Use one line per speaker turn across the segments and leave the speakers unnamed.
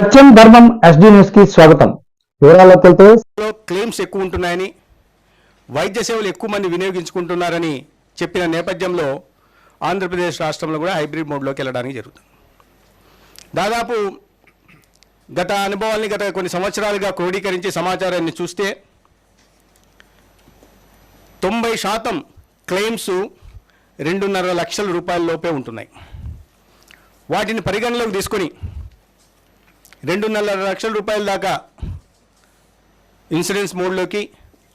సత్యం ధర్మం ఎస్డి న్యూస్కి స్వాగతం. వివరాల్లోకి వెళ్తే
క్లెయిమ్స్ ఎక్కువ ఉంటున్నాయని వైద్య సేవలు ఎక్కువ మంది వినియోగించుకుంటున్నారని చెప్పిన నేపథ్యంలో ఆంధ్రప్రదేశ్ రాష్ట్రంలో కూడా హైబ్రిడ్ మోడ్లోకి వెళ్ళడానికి జరుగుతుంది. దాదాపు గత అనుభవాల్ని గత కొన్ని సంవత్సరాలుగా క్రోడీకరించి సమాచారాన్ని చూస్తే తొంభై శాతం క్లెయిమ్స్ రెండున్నర లక్షల రూపాయల లోపే ఉంటున్నాయి. వాటిని పరిగణలోకి తీసుకొని రెండున్నర లక్షల రూపాయల దాకా ఇన్సూరెన్స్ మోడ్లోకి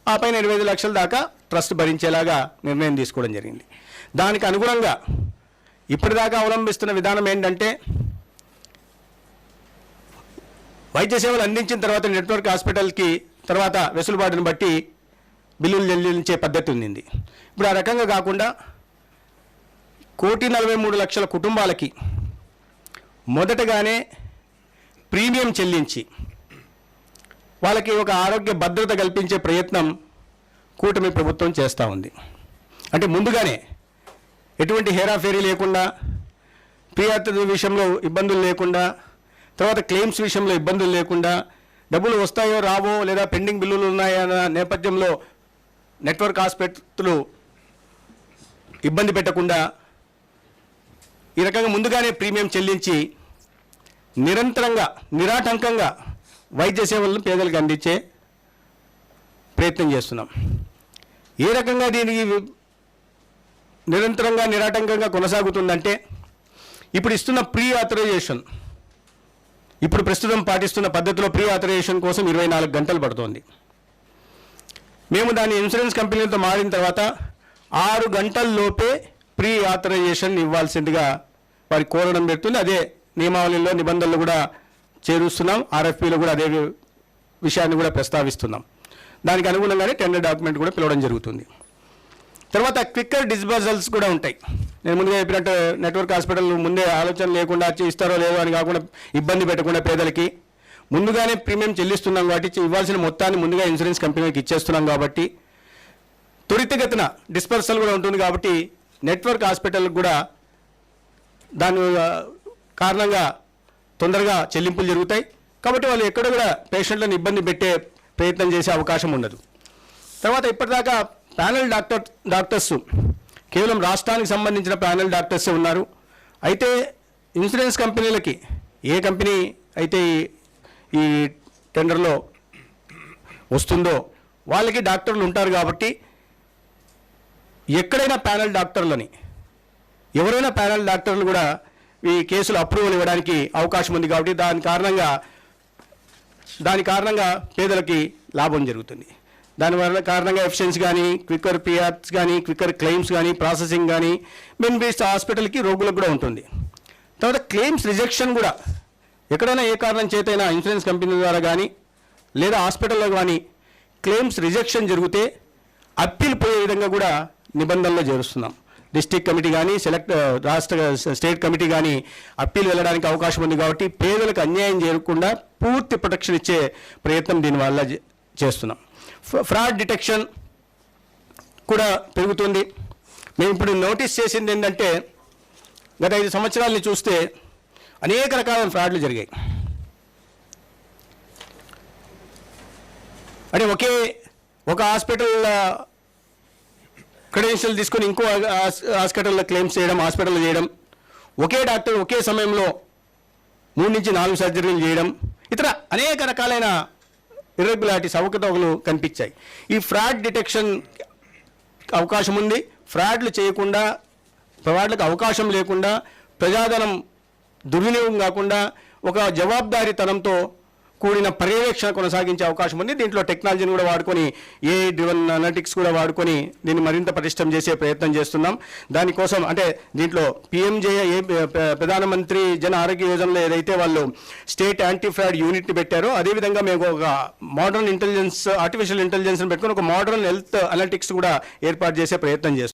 ఆ పైన ఇరవై ఐదు లక్షల దాకా ట్రస్ట్ భరించేలాగా నిర్ణయం తీసుకోవడం జరిగింది. దానికి అనుగుణంగా ఇప్పటిదాకా అవలంబిస్తున్న విధానం ఏంటంటే వైద్య సేవలు అందించిన తర్వాత నెట్వర్క్ హాస్పిటల్కి తర్వాత వెసులుబాటును బట్టి బిల్లులు చెల్లించే పద్ధతి ఉంది ఇప్పుడు ఆ రకంగా కాకుండా కోటి నలభై మూడు లక్షల కుటుంబాలకి మొదటగానే ప్రీమియం చెల్లించి వాళ్ళకి ఒక ఆరోగ్య భద్రత కల్పించే ప్రయత్నం కూటమి ప్రభుత్వం చేస్తూ ఉంది. అంటే ముందుగానే ఎటువంటి హేరాఫేరీ లేకుండా ప్రియార్థుల విషయంలో ఇబ్బందులు లేకుండా తర్వాత క్లెయిమ్స్ విషయంలో ఇబ్బందులు లేకుండా డబ్బులు వస్తాయో రావో లేదా పెండింగ్ బిల్లులు ఉన్నాయన్న నేపథ్యంలో నెట్వర్క్ ఆసుపత్రులు ఇబ్బంది పెట్టకుండా ఈ రకంగా ముందుగానే ప్రీమియం చెల్లించి నిరంతరంగా నిరాటంకంగా వైద్య సేవలను పేదలకు అందించే ప్రయత్నం చేస్తున్నాం. ఏ రకంగా దీనికి నిరంతరంగా నిరాటంకంగా కొనసాగుతుందంటే ఇప్పుడు ఇస్తున్న ప్రీ ఆథరైజేషన్ ఇప్పుడు ప్రస్తుతం పాటిస్తున్న పద్ధతిలో ప్రీ ఆథరైజేషన్ కోసం ఇరవై నాలుగు గంటలు పడుతోంది. మేము దాన్ని ఇన్సూరెన్స్ కంపెనీలతో మారిన తర్వాత ఆరు గంటల్లోపే ప్రీ ఆథరైజేషన్ ఇవ్వాల్సిందిగా వారికి కోరడం పెడుతుంది అదే నియమావళిలో నిబంధనలు కూడా చేరుస్తున్నాం. ఆర్ఎఫ్పిలో కూడా అదే విషయాన్ని కూడా ప్రస్తావిస్తున్నాం. దానికి అనుగుణంగానే టెండర్ డాక్యుమెంట్ కూడా పిలవడం జరుగుతుంది. తర్వాత క్విక్కర్ డిస్బర్సల్స్ కూడా ఉంటాయి. నేను ముందుగా చెప్పినట్టు నెట్వర్క్ హాస్పిటల్ ముందే ఆలోచన లేకుండా ఇస్తారో లేదో అని కాకుండా ఇబ్బంది పెట్టకుండా పేదలకి ముందుగానే ప్రీమియం చెల్లిస్తున్నాం కాబట్టి ఇవ్వాల్సిన మొత్తాన్ని ముందుగా ఇన్సూరెన్స్ కంపెనీకి ఇచ్చేస్తున్నాం కాబట్టి త్వరితగతిన డిస్పర్సల్ కూడా ఉంటుంది కాబట్టి నెట్వర్క్ హాస్పిటల్కి కూడా దాని కారణంగా తొందరగా చెల్లింపులు జరుగుతాయి. కాబట్టి వాళ్ళు ఎక్కడ కూడా పేషెంట్లను ఇబ్బంది పెట్టే ప్రయత్నం చేసే అవకాశం ఉండదు. తర్వాత ఇప్పటిదాకా ప్యానల్ డాక్టర్ డాక్టర్స్ కేవలం రాష్ట్రానికి సంబంధించిన ప్యానల్ డాక్టర్సే ఉన్నారు. అయితే ఇన్సూరెన్స్ కంపెనీలకి ఏ కంపెనీ అయితే ఈ- టెండర్లో వస్తుందో వాళ్ళకి డాక్టర్లు ఉంటారు కాబట్టి ఎక్కడైనా ప్యానల్ డాక్టర్లని ఎవరైనా ప్యానల్ డాక్టర్లు కూడా ఈ కేసులు అప్రూవల్ ఇవ్వడానికి అవకాశం ఉంది కాబట్టి దాని కారణంగా దాని కారణంగా పేదలకి లాభం జరుగుతుంది. దానివల్ల కారణంగా ఎఫిషియన్సీ కానీ క్విక్కర్ పిఆర్స్ కానీ క్విక్కర్ క్లెయిమ్స్ కానీ ప్రాసెసింగ్ కానీ మెయిన్ బేస్డ్ హాస్పిటల్కి రోగులకు కూడా ఉంటుంది. తర్వాత క్లెయిమ్స్ రిజెక్షన్ కూడా ఎక్కడైనా ఏ కారణం చేతైనా ఇన్సూరెన్స్ కంపెనీ ద్వారా కానీ లేదా హాస్పిటల్లో కానీ క్లెయిమ్స్ రిజెక్షన్ జరిగితే అప్పీల్ పోయే విధంగా కూడా నిబంధనలు చేరుస్తున్నాం. డిస్టిక్ కమిటీ కానీ సెలెక్ట్ రాష్ట్ర స్టేట్ కమిటీ కానీ అప్పీల్ వెళ్ళడానికి అవకాశం ఉంది కాబట్టి పేదలకు అన్యాయం చేయకుండా పూర్తి ప్రొటెక్షన్ ఇచ్చే ప్రయత్నం దీనివల్ల చేస్తున్నాం. ఫ్రాడ్ డిటెక్షన్ కూడా పెరుగుతుంది. మేము ఇప్పుడు నోటీస్ చేసింది ఏంటంటే గత ఐదు సంవత్సరాలని చూస్తే అనేక రకాల ఫ్రాడ్లు జరిగాయి. అంటే ఒకే ఒక హాస్పిటల్ క్రెడెన్షియల్ తీసుకొని ఇంకో హాస్పిటల్లో క్లెయిమ్స్ చేయడం హాస్పిటల్ చేయడం ఒకే డాక్టర్ ఒకే సమయంలో మూడు నుంచి నాలుగు సర్జరీలు చేయడం ఇతర అనేక రకాలైన ఇర్రెగ్యులారిటీస్ అవకతవకలు కనిపించాయి. ఈ ఫ్రాడ్ డిటెక్షన్ అవకాశం ఉంది. ఫ్రాడ్లు చేయకుండా ఫ్రాడ్లకు అవకాశం లేకుండా ప్రజాధనం దుర్వినియోగం కాకుండా ఒక జవాబుదారీతనంతో కూడిన పర్యవేక్షణ కొనసాగించే అవకాశం ఉంది. దీంట్లో టెక్నాలజీని కూడా వాడుకొని ఏ డ్రివన్ అనలిటిక్స్ కూడా వాడుకొని దీన్ని మరింత పటిష్టం చేసే ప్రయత్నం చేస్తున్నాం. దానికోసం అంటే దీంట్లో పిఎంజేఏ ఏ ప్రధానమంత్రి జన ఆరోగ్య యోజనలో ఏదైతే వాళ్ళు స్టేట్ యాంటీ ఫ్రాడ్ యూనిట్ని పెట్టారో అదేవిధంగా మేము ఒక మోడర్న్ ఇంటెలిజెన్స్ ఆర్టిఫిషియల్ ఇంటెలిజెన్స్ని పెట్టుకొని ఒక మోడర్న్ హెల్త్ అనలిటిక్స్ కూడా ఏర్పాటు చేసే ప్రయత్నం చేస్తున్నాం.